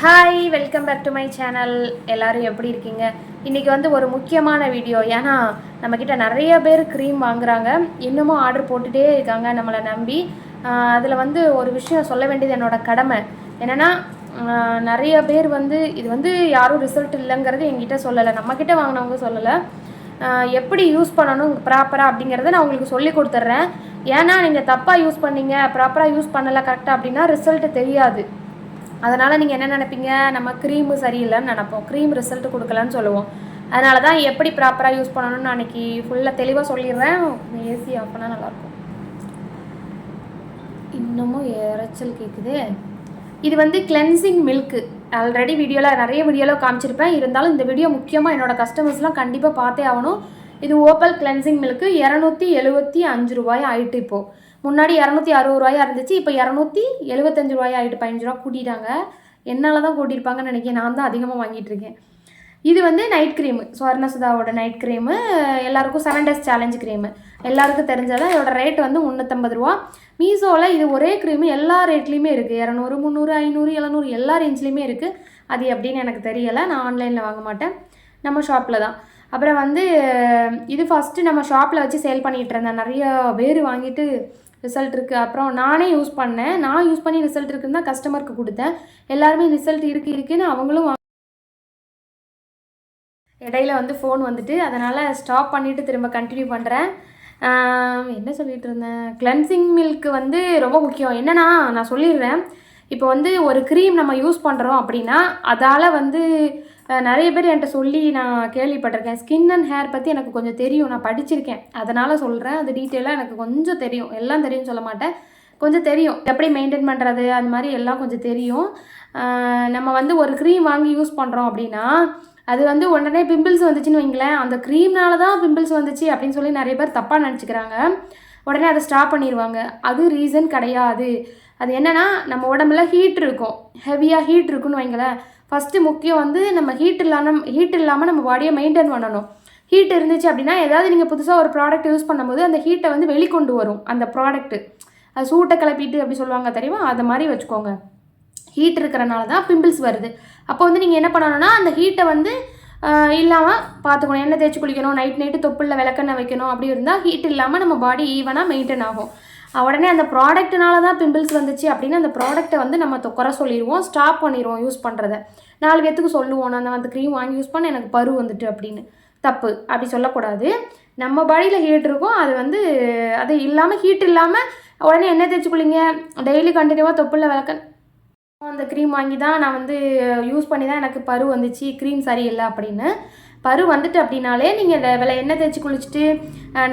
Hi welcome back to my channel எல்லோரும் எப்படி இருக்கீங்க? இன்றைக்கி வந்து ஒரு முக்கியமான வீடியோ ஏன்னா நம்மக்கிட்ட நிறைய பேர் க்ரீம் வாங்குறாங்க. இன்னமும் ஆர்டர் போட்டுகிட்டே இருக்காங்க நம்மளை நம்பி. அதில் வந்து ஒரு விஷயம் சொல்ல வேண்டியது என்னோடய கடமை. என்னென்னா நிறைய பேர் வந்து இது வந்து யாரும் ரிசல்ட் இல்லைங்கிறது என்கிட்ட சொல்லலை. நம்மக்கிட்ட வாங்கினவங்க சொல்லலை. எப்படி யூஸ் பண்ணணும் ப்ராப்பராக அப்படிங்கிறத நான் உங்களுக்கு சொல்லி கொடுத்துட்றேன். ஏன்னா நீங்கள் தப்பாக யூஸ் பண்ணீங்க ப்ராப்பராக யூஸ் பண்ணலை கரெக்டாக அப்படின்னா ரிசல்ட் தெரியாது. அதனால் நீங்கள் என்ன நினைப்பீங்க? நம்ம க்ரீமு சரியில்லைன்னு நினைப்போம். க்ரீம் ரிசல்ட் கொடுக்கலன்னு சொல்லுவோம். அதனால தான் எப்படி ப்ராப்பராக யூஸ் பண்ணணும்னு அன்றைக்கி ஃபுல்லாக தெளிவாக சொல்லிடுறேன். ஏசி ஆஃப் பண்ணால் நல்லாயிருக்கும். இன்னமும் இறைச்சல் கேட்குது இது வந்து கிளென்சிங் மில்க்கு ஆல்ரெடி வீடியோவில் நிறைய வீடியோவில் காமிச்சிருப்பேன். இருந்தாலும் இந்த வீடியோ முக்கியமாக என்னோட கஸ்டமர்ஸ்லாம் கண்டிப்பாக பார்த்தே ஆகணும். இது ஓப்பல் கிளென்சிங் மில்க்கு இரநூத்தி எழுபத்தி அஞ்சு ரூபாய் ஆயிட்டு இப்போது முன்னாடி இரநூத்தி அறுபது ரூபாயா இருந்துச்சு இப்போ இரநூத்தி எழுபத்தஞ்சு ரூபாய் ஆகிட்டு பதினஞ்சு ரூபா கூட்டிட்டாங்க. என்னால் தான் கூட்டியிருப்பாங்கன்னு நினைக்கிறேன். நான் தான் அதிகமாக வாங்கிட்டு இருக்கேன். இது வந்து நைட் க்ரீமு சுவர்ணசுதாவோட நைட் க்ரீமு எல்லாருக்கும் செவன் டேஸ் சேலஞ்ச் க்ரீமு எல்லாருக்கும் தெரிஞ்சதான் இதோட ரேட் வந்து முந்நூற்றம்பது ரூபா. மீஷோவில் இது ஒரே க்ரீமு எல்லா ரேட்லேயுமே இருக்குது இரநூறு முந்நூறு ஐநூறு எழுநூறு எல்லா ரேஞ்ச்லேயுமே இருக்குது அது எப்படின்னு எனக்கு தெரியலை. நான் ஆன்லைனில் வாங்க மாட்டேன். நம்ம ஷாப்பில் தான். அப்புறம் வந்து இது ஃபஸ்ட்டு நம்ம ஷாப்பில் வச்சு சேல் பண்ணிகிட்டு இருந்தேன். நிறைய பேர் வாங்கிட்டு ரிசல்ட் இருக்குது அப்புறம் நானே யூஸ் பண்ணேன். நான் யூஸ் பண்ணி ரிசல்ட் இருக்குன்னு தான் கஸ்டமருக்கு கொடுத்தேன். எல்லாருமே ரிசல்ட் இருக்குது இருக்குன்னு அவங்களும் இடையில வந்து ஃபோன் வந்துட்டு அதனால் ஸ்டாப் பண்ணிவிட்டு திரும்ப கண்டினியூ பண்ணுறேன் என்ன சொல்லிட்டு இருந்தேன்? கிளென்சிங் மில்க் வந்து ரொம்ப முக்கியம். என்னன்னா நான் சொல்லிடுறேன். இப்போ வந்து ஒரு க்ரீம் நம்ம யூஸ் பண்ணுறோம் அப்படின்னா அதால் வந்து நிறைய பேர் என்கிட்ட சொல்லி நான் கேள்விப்பட்டிருக்கேன். ஸ்கின் அண்ட் ஹேர் பற்றி எனக்கு கொஞ்சம் தெரியும். நான் படிச்சிருக்கேன். அதனால் சொல்கிறேன் அது டீட்டெயிலாக எனக்கு கொஞ்சம் தெரியும். எல்லாம் தெரியும்னு சொல்ல மாட்டேன். கொஞ்சம் தெரியும். எப்படி மெயின்டைன் பண்ணுறது அது மாதிரி எல்லாம் கொஞ்சம் தெரியும். நம்ம வந்து ஒரு க்ரீம் வாங்கி யூஸ் பண்ணுறோம் அப்படின்னா அது வந்து உடனே பிம்பிள்ஸ் வந்துச்சுன்னு வைங்களேன். அந்த க்ரீம்னால தான் பிம்பிள்ஸ் வந்துச்சு அப்படின்னு சொல்லி நிறைய பேர் தப்பாக நினச்சிக்கிறாங்க. உடனே அதை ஸ்டாப் பண்ணிடுவாங்க அது ரீசன் கிடையாது. அது என்னென்னா நம்ம உடம்புல ஹீட் இருக்கும். ஹெவியாக ஹீட் இருக்குன்னு வைங்களேன். ஃபஸ்ட்டு முக்கியம் வந்து நம்ம ஹீட் இல்லாமல் ஹீட் இல்லாமல் நம்ம பாடியை மெயின்டைன் பண்ணணும். ஹீட் இருந்துச்சு அப்படின்னா ஏதாவது நீங்கள் புதுசாக ஒரு ப்ராடக்ட் யூஸ் பண்ணும்போது அந்த ஹீட்டை வந்து வெளிக்கொண்டு வரும் அந்த ப்ராடக்ட்டு அது சூட்டை கிளப்பிட்டு அப்படி சொல்லுவாங்க தெரியுமா? அதை மாதிரி வச்சுக்கோங்க. ஹீட் இருக்கிறனால தான் பிம்பிள்ஸ் வருது. அப்போ வந்து நீங்கள் என்ன பண்ணணும்னா அந்த ஹீட்டை வந்து இல்லாமல் பார்த்துக்கணும். எண்ணெய் தேய்ச்சி குளிக்கணும் நைட் நைட்டு தொப்புளில் விளக்கெண்ணெய் வைக்கணும். அப்படி இருந்தால் ஹீட் இல்லாமல் நம்ம பாடி ஈவனாக மெயின்டைன் ஆகும். உடனே அந்த ப்ராடக்ட்னால தான் பிம்பிள்ஸ் வந்துச்சு அப்படின்னு அந்த ப்ராடக்ட்டை வந்து நம்ம தொ- குறை சொல்லிடுவோம் ஸ்டாப் பண்ணிடுவோம் யூஸ் பண்ணுறத நாலு பேத்துக்கு சொல்லுவோம் நான் அந்த க்ரீம் வாங்கி யூஸ் பண்ண எனக்கு பரு வந்துட்டு அப்படின்னு. தப்பு. அப்படி சொல்லக்கூடாது. நம்ம பாடியில் ஹீட் இருக்கும் அது வந்து அது இல்லாமல் ஹீட் இல்லாமல் உடனே என்ன தேய்ச்சி குளிங்க. டெய்லி கண்டினியூவாக தொப்புளில் விளக்க அந்த க்ரீம் வாங்கி தான் நான் வந்து யூஸ் பண்ணி தான் எனக்கு பரு வந்துச்சு க்ரீம் சரியில்லை அப்படின்னு. பரு வந்துட்டு அப்படின்னாலே நீங்கள் வில எண்ணெய் தேய்ச்சி குளிச்சுட்டு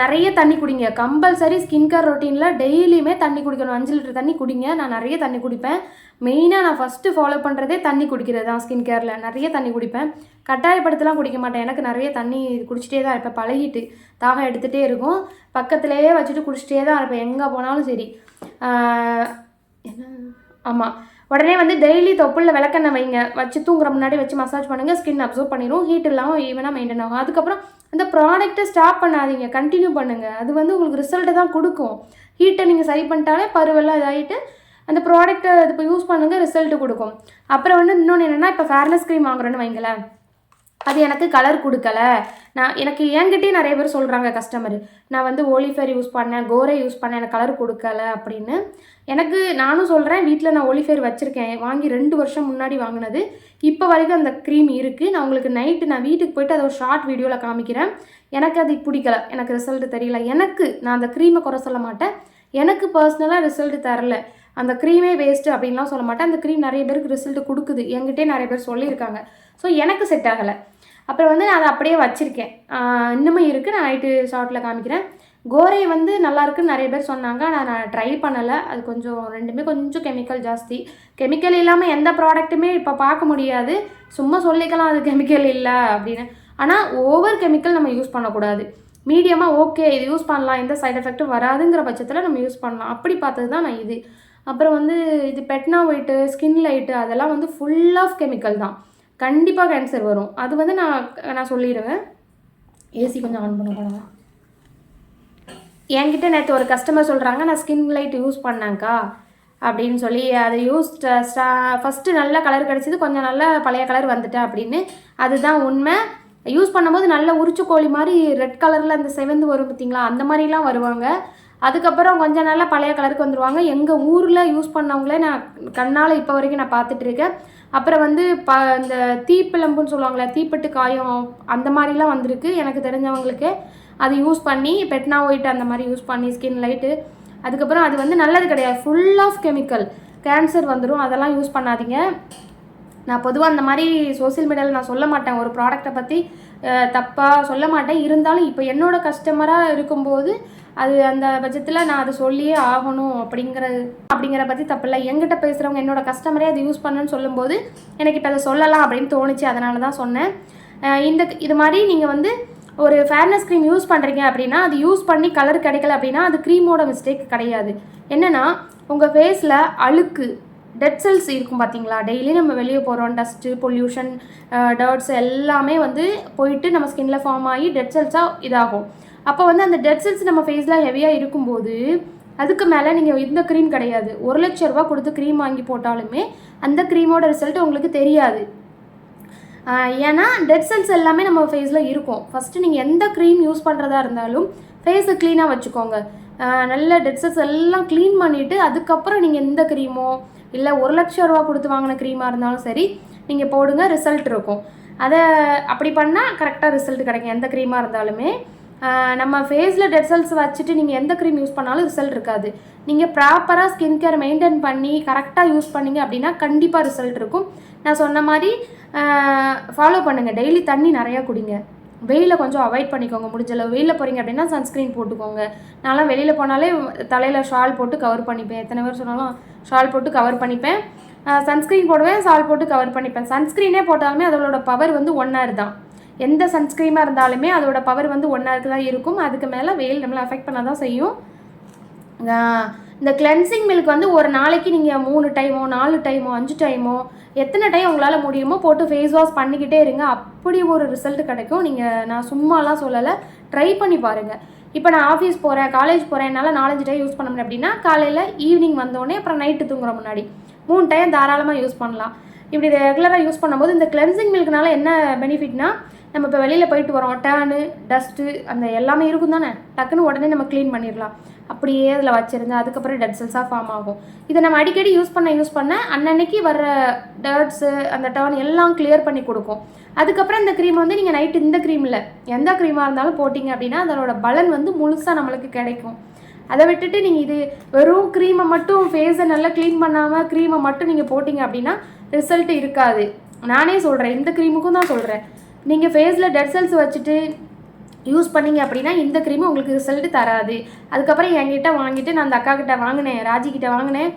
நிறைய தண்ணி குடிங்க. கம்பல்சரி ஸ்கின் கேர் ரொட்டீனில் டெய்லியுமே தண்ணி குடிக்கணும். அஞ்சு லிட்டர் தண்ணி குடிங்க. நான் நிறைய தண்ணி குடிப்பேன். மெயினாக நான் ஃபஸ்ட்டு ஃபாலோ பண்ணுறதே தண்ணி குடிக்கிறது தான் ஸ்கின் கேரில் நிறைய தண்ணி குடிப்பேன். கட்டாயப்படுத்தலாம் குடிக்க மாட்டேன். எனக்கு நிறைய தண்ணி குடிச்சிட்டே தான் இருப்பேன். பழகிட்டு தாகம் எடுத்துகிட்டே இருக்கும். பக்கத்துலேயே வச்சுட்டு குடிச்சிட்டே தான் இருப்பேன். எங்கே போனாலும் சரி. என்ன ஆமாம் உடனே வந்து டெய்லி தொப்புளில் விளக்கெண்ணெய் வைங்க. வச்சு தூங்குற முன்னாடி வச்சு மசாஜ் பண்ணுங்கள் ஸ்கின் அப்சர்வ் பண்ணிடும் ஹீட் இல்லாமல் ஈவனாக மெயின்டைன் ஆகும். அதுக்கப்புறம் அந்த ப்ராடக்ட்டை ஸ்டாப் பண்ணாதீங்க. கண்டினியூ பண்ணுங்கள் அது வந்து உங்களுக்கு ரிசல்ட்டை தான் கொடுக்கும். ஹீட்டை நீங்கள் சரி பண்ணிட்டாலே பருவெல்லாம் இதாகிட்டு அந்த ப்ராடக்ட்டை இப்போ யூஸ் பண்ணுங்கள் ரிசல்ட்டு கொடுக்கும். அப்புறம் வந்து இன்னொன்று என்னென்னா இப்போ ஃபேர்னஸ் க்ரீம் வாங்குறோன்னு வைங்களேன். அது எனக்கு கலர் கொடுக்கல. நான் எனக்கு என்கிட்டயே நிறைய பேர் சொல்கிறாங்க கஸ்டமர் நான் வந்து ஓலிஃபேர் யூஸ் பண்ணேன் கோரே யூஸ் பண்ணேன் எனக்கு கலர் கொடுக்கல அப்படின்னு. எனக்கு நானும் சொல்கிறேன் வீட்டில் நான் ஓலிஃபேர் வச்சுருக்கேன். வாங்கி ரெண்டு வருஷம் முன்னாடி வாங்கினது. இப்போ வரைக்கும் அந்த க்ரீம் இருக்குது நான் உங்களுக்கு நைட்டு நான் வீட்டுக்கு போயிட்டு அதை ஒரு ஷார்ட் வீடியோவில் காமிக்கிறேன். எனக்கு அது பிடிக்கல. எனக்கு ரிசல்ட் தெரியல. எனக்கு நான் அந்த க்ரீமை குறை சொல்ல மாட்டேன். எனக்கு பர்சனலாக ரிசல்ட் தரல. அந்த க்ரீமே வேஸ்ட்டு அப்படின்லாம் சொல்ல மாட்டேன். அந்த க்ரீம் நிறைய பேருக்கு ரிசல்ட் கொடுக்குது. என்கிட்டே நிறைய பேர் சொல்லியிருக்காங்க. ஸோ எனக்கு செட் ஆகலை. அப்புறம் வந்து நான் அதை அப்படியே வச்சுருக்கேன். இன்னுமே இருக்குது நான் நைட்டு ஷார்ட்டில் காமிக்கிறேன். கோரை வந்து நல்லாயிருக்குன்னு நிறைய பேர் சொன்னாங்க. ஆனால் நான் ட்ரை பண்ணலை. அது கொஞ்சம் ரெண்டுமே கொஞ்சம் கெமிக்கல் ஜாஸ்தி. கெமிக்கல் இல்லாமல் எந்த ப்ராடக்ட்டுமே இப்போ பார்க்க முடியாது. சும்மா சொல்லிக்கலாம் அது கெமிக்கல் இல்லை அப்படின்னு. ஆனால் ஓவர் கெமிக்கல் நம்ம யூஸ் பண்ணக்கூடாது. மீடியமாக ஓகே இது யூஸ் பண்ணலாம். எந்த சைட் எஃபெக்ட்டும் வராதுங்கிற பட்சத்தில் நம்ம யூஸ் பண்ணலாம். அப்படி பார்த்தது தான் நான் இது. அப்புறம் வந்து இது பெட்னா ஒயிட்டு ஸ்கின் லைட்டு அதெல்லாம் வந்து ஃபுல் ஆஃப் கெமிக்கல் தான். கண்டிப்பாக கேன்சர் வரும். அது வந்து நான் நான் சொல்லிடுவேன். ஏசி கொஞ்சம் ஆன் பண்ண என்கிட்ட நேற்று ஒரு கஸ்டமர் சொல்கிறாங்க நான் ஸ்கின் லைட் யூஸ் பண்ணேங்க்கா அப்படின்னு சொல்லி அதை யூஸ் ஃபஸ்ட்டு நல்ல கலர் கிடச்சிது கொஞ்சம் நல்ல பழைய கலர் வந்துட்டேன் அப்படின்னு. அதுதான் உண்மை. யூஸ் பண்ணும்போது நல்ல உரிச்சு கோழி மாதிரி ரெட் கலரில் அந்த செவந்து வரும் பார்த்தீங்களா அந்த மாதிரிலாம் வருவாங்க. அதுக்கப்புறம் கொஞ்ச நாளில் பழைய கலருக்கு வந்துடுவாங்க எங்கள் ஊரில் யூஸ் பண்ணவங்களே நான் கண்ணால் இப்போ வரைக்கும் நான் பார்த்துட்ருக்கேன் அப்புறம் வந்து ப இந்த தீப்பிளம்புன்னு சொல்லுவாங்களே தீப்பெட்டு காயம் அந்த மாதிரிலாம் வந்திருக்கு. எனக்கு தெரிஞ்சவங்களுக்கு அது யூஸ் பண்ணி பெட்னா ஒயிட் அந்த மாதிரி யூஸ் பண்ணி ஸ்கின் லைட்டு. அதுக்கப்புறம் அது வந்து நல்லது கிடையாது. ஃபுல் ஆஃப் கெமிக்கல் கேன்சர் வந்துடும் அதெல்லாம் யூஸ் பண்ணாதீங்க. நான் பொதுவாக அந்த மாதிரி சோஷியல் மீடியாவில் நான் சொல்ல மாட்டேன். ஒரு ப்ராடக்ட்டை பற்றி தப்பாக சொல்ல மாட்டேன். இருந்தாலும் இப்போ என்னோட கஸ்டமராக இருக்கும்போது அது அந்த பட்சத்தில் நான் அதை சொல்லியே ஆகணும் அப்படிங்கிறது அப்படிங்கிற பற்றி தப்பில்லை. எங்கிட்ட பேசுகிறவங்க என்னோட கஸ்டமரே அதை யூஸ் பண்ணுன்னு சொல்லும்போது எனக்கு இப்போ அதை சொல்லலாம் அப்படின்னு தோணுச்சு. அதனால தான் சொன்னேன். இந்த இது மாதிரி நீங்கள் வந்து ஒரு ஃபேர்னஸ் க்ரீம் யூஸ் பண்ணுறீங்க அப்படின்னா அது யூஸ் பண்ணி கலர் கிடைக்கல அப்படின்னா அது க்ரீமோட மிஸ்டேக் கிடையாது. என்னென்னா உங்கள் ஃபேஸில் அழுக்கு டெட் செல்ஸ் இருக்கும் பார்த்தீங்களா டெய்லி நம்ம வெளியே போகிறோம் டஸ்ட்டு பொல்யூஷன் டர்ட்ஸ் எல்லாமே வந்து போயிட்டு நம்ம ஸ்கின்ல ஃபார்ம் ஆகி டெட் செல்ஸாக இதாகும். அப்போ வந்து அந்த டெட் செல்ஸ் நம்ம ஃபேஸில் ஹெவியாக இருக்கும்போது அதுக்கு மேலே நீங்கள் இந்த க்ரீம் கிடையாது. ஒரு லட்ச ரூபா கொடுத்து க்ரீம் வாங்கி போட்டாலுமே அந்த க்ரீமோட ரிசல்ட் உங்களுக்கு தெரியாது. ஏன்னா டெட் செல்ஸ் எல்லாமே நம்ம ஃபேஸில் இருக்கும். ஃபஸ்ட்டு நீங்கள் எந்த க்ரீம் யூஸ் பண்ணுறதா இருந்தாலும் ஃபேஸை க்ளீனாக வச்சுக்கோங்க. நல்ல டெட் செல்ஸ் எல்லாம் க்ளீன் பண்ணிவிட்டு அதுக்கப்புறம் நீங்கள் எந்த க்ரீமோ இல்லை ஒரு லட்ச ரூபா கொடுத்து வாங்கின க்ரீமாக இருந்தாலும் சரி நீங்கள் போடுங்க ரிசல்ட் இருக்கும். அதை அப்படி பண்ணால் கரெக்டாக ரிசல்ட் கிடைக்கும். எந்த க்ரீமாக இருந்தாலுமே நம்ம ஃபேஸில் டெட் செல்ஸ் வச்சுட்டு நீங்கள் எந்த க்ரீம் யூஸ் பண்ணாலும் ரிசல்ட் இருக்காது. நீங்கள் ப்ராப்பராக ஸ்கின் கேர் மெயின்டைன் பண்ணி கரெக்டாக யூஸ் பண்ணிங்க அப்படின்னா கண்டிப்பாக ரிசல்ட் இருக்கும். நான் சொன்ன மாதிரி ஃபாலோ பண்ணுங்கள் டெய்லி தண்ணி நிறையா குடிங்க. வெயிலை கொஞ்சம் அவாய்ட் பண்ணிக்கோங்க. முடிஞ்சளவு வெயிலில் போகிறீங்க அப்படின்னா சன்ஸ்க்ரீன் போட்டுக்கோங்க. நான்லாம் வெளியில் போனாலே தலையில் ஷால் போட்டு கவர் பண்ணிப்பேன். எத்தனை பேர் சொன்னாலும் ஷால் போட்டு கவர் பண்ணிப்பேன். சன்ஸ்க்ரீன் போடுவேன் ஷால் போட்டு கவர் பண்ணிப்பேன். சன்ஸ்க்ரீனே போட்டாலுமே அதோட பவர் வந்து ஒன் ஹவர் தான். எந்த சன்ஸ்க்ரீமாக இருந்தாலுமே அதோட பவர் வந்து ஒன் ஹவருக்கு தான் இருக்கும். அதுக்கு மேலே வெயில் நம்மளை அஃபெக்ட் பண்ண தான் செய்யும் இந்த கிளென்சிங் மில்க் வந்து ஒரு நாளைக்கு நீங்கள் மூணு டைமோ நாலு டைமோ அஞ்சு டைமோ எத்தனை டைம் உங்களால் முடியுமோ போட்டு ஃபேஸ் வாஷ் பண்ணிக்கிட்டே இருங்க. அப்படி ஒரு ரிசல்ட் கிடைக்கும். நீங்கள் நான் சும்மாலாம் சொல்லலை. ட்ரை பண்ணி பாருங்கள் இப்போ நான் ஆஃபீஸ் போகிறேன் காலேஜ் போகிறேன் என்னால் நாலஞ்சு டைம் யூஸ் பண்ண முடியும் அப்படின்னா காலையில் ஈவினிங் வந்தோடனே அப்புறம் நைட்டு தூங்குற முன்னாடி. மூணு டைம் தாராளமாக யூஸ் பண்ணலாம். இப்படி ரெகுலராக யூஸ் பண்ணும்போது இந்த கிளென்சிங் மில்க்னால என்ன பெனிஃபிட்னா நம்ம இப்போ வெளியில் போயிட்டு வரோம். டேனு டஸ்ட்டு அந்த எல்லாமே இருக்கும் தானே? டக்குன்னு உடனே நம்ம க்ளீன் பண்ணிடலாம். அப்படியே அதில் வச்சிருங்க. அதுக்கப்புறம் டெட் செல்ஸாக ஃபார்ம் ஆகும். இதை நம்ம அடிக்கடி யூஸ் பண்ண யூஸ் பண்ண அன்னன்னைக்கு வர்ற டர்ட்ஸு அந்த டர்ன் எல்லாம் கிளியர் பண்ணி கொடுக்கும். அதுக்கப்புறம் இந்த க்ரீம் வந்து நீங்கள் நைட்டு இந்த க்ரீமில் எந்த க்ரீமாக இருந்தாலும் போட்டிங்க அப்படின்னா அதனோட பலன் வந்து முழுசாக நம்மளுக்கு கிடைக்கும். அதை விட்டுட்டு நீங்கள் இது வெறும் க்ரீமை மட்டும் ஃபேஸை நல்லா க்ளீன் பண்ணாமல் க்ரீமை மட்டும் நீங்கள் போட்டிங்க அப்படின்னா ரிசல்ட் இருக்காது. நானே சொல்கிறேன் இந்த க்ரீமுக்கும் தான் சொல்கிறேன் நீங்கள் ஃபேஸில் டெட் செல்ஸ் வச்சுட்டு யூஸ் பண்ணிங்க அப்படின்னா இந்த க்ரீம் உங்களுக்கு ரிசல்ட் தராது. அதுக்கப்புறம் என்கிட்ட வாங்கிட்டு நான் அந்த அக்கா கிட்ட வாங்கினேன் ராஜி கிட்ட வாங்கினேன்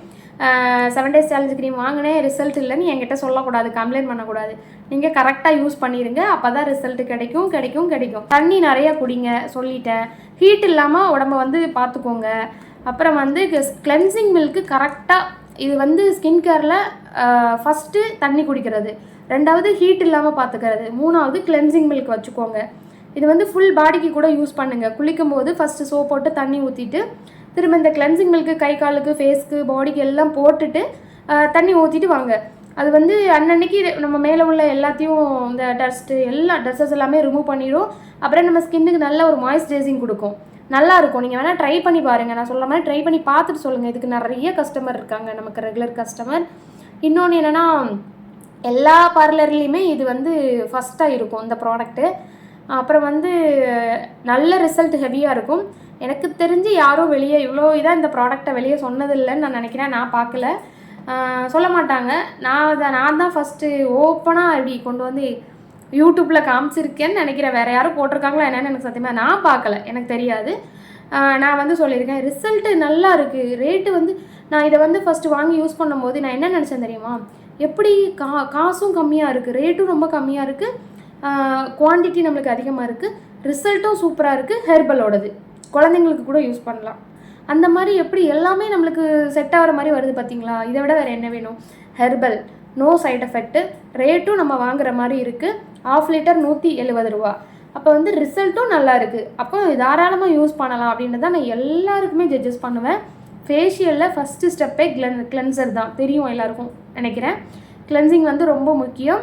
செவன் டேஸ் சேலஞ்ச் க்ரீம் வாங்கினேன். ரிசல்ட் இல்லைன்னு என்கிட்ட சொல்லக்கூடாது கம்ப்ளைண்ட் பண்ணக்கூடாது. நீங்கள் கரெக்டாக யூஸ் பண்ணிடுங்க அப்போ தான் ரிசல்ட் கிடைக்கும் கிடைக்கும் கிடைக்கும். தண்ணி நிறையா குடிங்க சொல்லிட்டேன். ஹீட் இல்லாமல் உடம்ப வந்து பார்த்துக்கோங்க. அப்புறம் வந்து கிளென்சிங் மில்க்கு கரெக்டாக இது வந்து ஸ்கின் கேரில் ஃபஸ்ட்டு தண்ணி குடிக்கிறது. ரெண்டாவது ஹீட் இல்லாமல் பார்த்துக்கிறது மூணாவது கிளென்சிங் மில்க் வச்சுக்கோங்க. இது வந்து ஃபுல் பாடிக்கு கூட யூஸ் பண்ணுங்கள் குளிக்கும் போது ஃபஸ்ட்டு சோப் போட்டு தண்ணி ஊற்றிட்டு திரும்ப இந்த கிளென்சிங் மில்க்கு கை காலுக்கு ஃபேஸ்க்கு பாடிக்கு எல்லாம் போட்டுட்டு தண்ணி ஊற்றிட்டு வாங்க. அது வந்து அன்னன்னைக்கு நம்ம மேலே உள்ள எல்லாத்தையும் இந்த டஸ்ட்டு எல்லா டஸ்டஸ் எல்லாமே ரிமூவ் பண்ணிடும் அப்புறம் நம்ம ஸ்கின்னுக்கு நல்ல ஒரு மாய்ஸ்சரைசிங் கொடுக்கும். நல்லா இருக்கும் நீங்கள் வேணால் ட்ரை பண்ணி பாருங்கள் நான் சொல்ல மாதிரி ட்ரை பண்ணி பார்த்துட்டு சொல்லுங்கள் இதுக்கு நிறைய கஸ்டமர் இருக்காங்க. நமக்கு ரெகுலர் கஸ்டமர் இன்னொன்று என்னென்னா எல்லா பார்லர்லேயுமே இது வந்து ஃபஸ்ட்டாக இருக்கும் இந்த ப்ராடக்ட்டு அப்புறம் வந்து நல்ல ரிசல்ட் ஹெவியாக இருக்கும். எனக்கு தெரிஞ்சு யாரும் வெளியே இவ்வளோ இதாக இந்த ப்ராடக்டை வெளியே சொன்னதில்லைன்னு நான் நினைக்கிறேன். நான் பார்க்கல. சொல்ல மாட்டாங்க. நான் அதை நான் தான் ஃபஸ்ட்டு ஓப்பனாக இப்படி கொண்டு வந்து யூடியூப்பில் காமிச்சிருக்கேன்னு நினைக்கிறேன். வேறு யாரும் போட்டிருக்காங்களா என்னென்னு எனக்கு சத்தியமாக நான் பார்க்கல. எனக்கு தெரியாது. நான் வந்து சொல்லியிருக்கேன் ரிசல்ட்டு நல்லா இருக்குது ரேட்டு வந்து நான் இதை வந்து ஃபஸ்ட்டு வாங்கி யூஸ் பண்ணும்போது நான் என்ன நினச்சேன் தெரியுமா? எப்படி கா காசும் கம்மியாக இருக்குது ரேட்டும் ரொம்ப கம்மியாக இருக்குது குவான்டிட்டி நம்மளுக்கு அதிகமாக இருக்குது ரிசல்ட்டும் சூப்பராக இருக்குது ஹெர்பலோடது குழந்தைங்களுக்கு கூட யூஸ் பண்ணலாம். அந்த மாதிரி எப்படி எல்லாமே நம்மளுக்கு செட் ஆகிற மாதிரி வருது பார்த்தீங்களா இதை விட வேறு என்ன வேணும்? ஹெர்பல் நோ சைட் எஃபெக்ட்டு ரேட்டும் நம்ம வாங்குற மாதிரி இருக்குது ஆஃப் லிட்டர் நூற்றி எழுபது ரூபா. அப்போ வந்து ரிசல்ட்டும் நல்லா இருக்குது அப்போ தாராளமாக யூஸ் பண்ணலாம் அப்படின்றது தான் நான் எல்லாருக்குமே ஜட்ஜஸ் பண்ணுவேன். ஃபேஷியலில் ஃபஸ்ட்டு ஸ்டெப்பே கிளன் கிளென்சர் தான். தெரியும் எல்லாருக்கும் நினைக்கிறேன். கிளென்சிங் வந்து ரொம்ப முக்கியம்.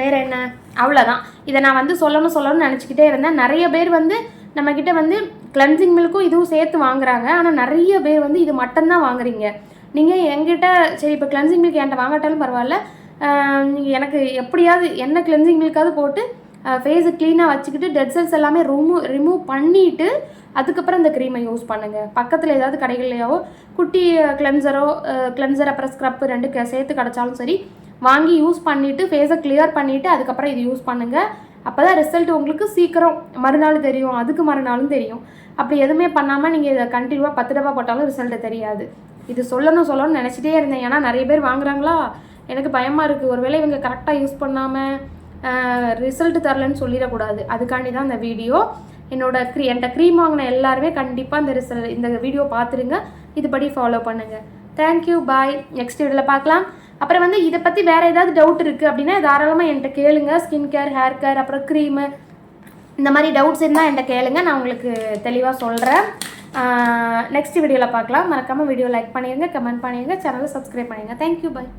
வேற என்ன? அவ்வளோதான் இதை நான் வந்து சொல்லணும் சொல்லணும்னு நினச்சிக்கிட்டே இருந்தேன். நிறைய பேர் வந்து நம்மக்கிட்ட வந்து கிளென்சிங் மில்க்கும் இதுவும் சேர்த்து வாங்குறாங்க. ஆனால் நிறைய பேர் வந்து இது மட்டும்தான் வாங்குறீங்க. நீங்கள் எங்கிட்ட சரி இப்போ கிளென்சிங் மில்க் என்கிட்ட வாங்காட்டாலும் பரவாயில்ல. நீங்கள் எனக்கு எப்படியாவது என்ன கிளென்சிங்களுக்காவது போட்டு ஃபேஸை க்ளீனாக வச்சுக்கிட்டு டெட் செல்ஸ் எல்லாமே ரிமூவ் ரிமூவ் பண்ணிவிட்டு அதுக்கப்புறம் இந்த க்ரீமை யூஸ் பண்ணுங்கள் பக்கத்தில் ஏதாவது கடைகள்லையோ குட்டி கிளென்சரோ கிளென்சர் அப்புறம் ஸ்க்ரப் ரெண்டு க- சேர்த்து கிடச்சாலும் சரி வாங்கி யூஸ் பண்ணிவிட்டு ஃபேஸை கிளியர் பண்ணிவிட்டு அதுக்கப்புறம் இது யூஸ் பண்ணுங்கள் அப்போ தான் ரிசல்ட் உங்களுக்கு சீக்கிரம் மறுநாள் தெரியும். அதுக்கு மறுநாளும் தெரியும். அப்படி எதுவுமே பண்ணாமல் நீங்கள் இதை கண்டினியூவாக பத்து டப்பா போட்டாலும் ரிசல்ட்டு தெரியாது. இது சொல்லணும் சொல்லணும்னு நினச்சிட்டே இருந்தேன். ஏன்னா நிறைய பேர் வாங்குறாங்களா? எனக்கு பயமாக இருக்குது ஒருவேளை இவங்க கரெக்டாக யூஸ் பண்ணாமல் ரிசல்ட் தரலன்னு சொல்லிடக்கூடாது. அதுக்காண்டி தான் இந்த வீடியோ என்னோட க்ரீ என்கிட்ட க்ரீம் வாங்கின எல்லாருமே கண்டிப்பாக இந்த ரிசல்ட் இந்த வீடியோ பார்த்துருங்க இதுபடி ஃபாலோ பண்ணுங்கள் தேங்க்யூ பாய் நெக்ஸ்ட் வீடியோவில் பார்க்கலாம் அப்புறம் வந்து இதை பற்றி வேறு ஏதாவது டவுட் இருக்குது அப்படின்னா தாராளமாக என்கிட்ட கேளுங்க. ஸ்கின் கேர் ஹேர் கேர் அப்புறம் க்ரீமு இந்த மாதிரி டவுட்ஸ் இருந்தால் என்கிட்ட கேளுங்க. நான் உங்களுக்கு தெளிவாக சொல்கிறேன் நெக்ஸ்ட் வீடியோவில் பார்க்கலாம் மறக்காமல் வீடியோ லைக் பண்ணிடுங்க கமெண்ட் பண்ணிடுங்க சேனலை சப்ஸ்கிரைப் பண்ணிடுங்க தேங்க்யூ பாய்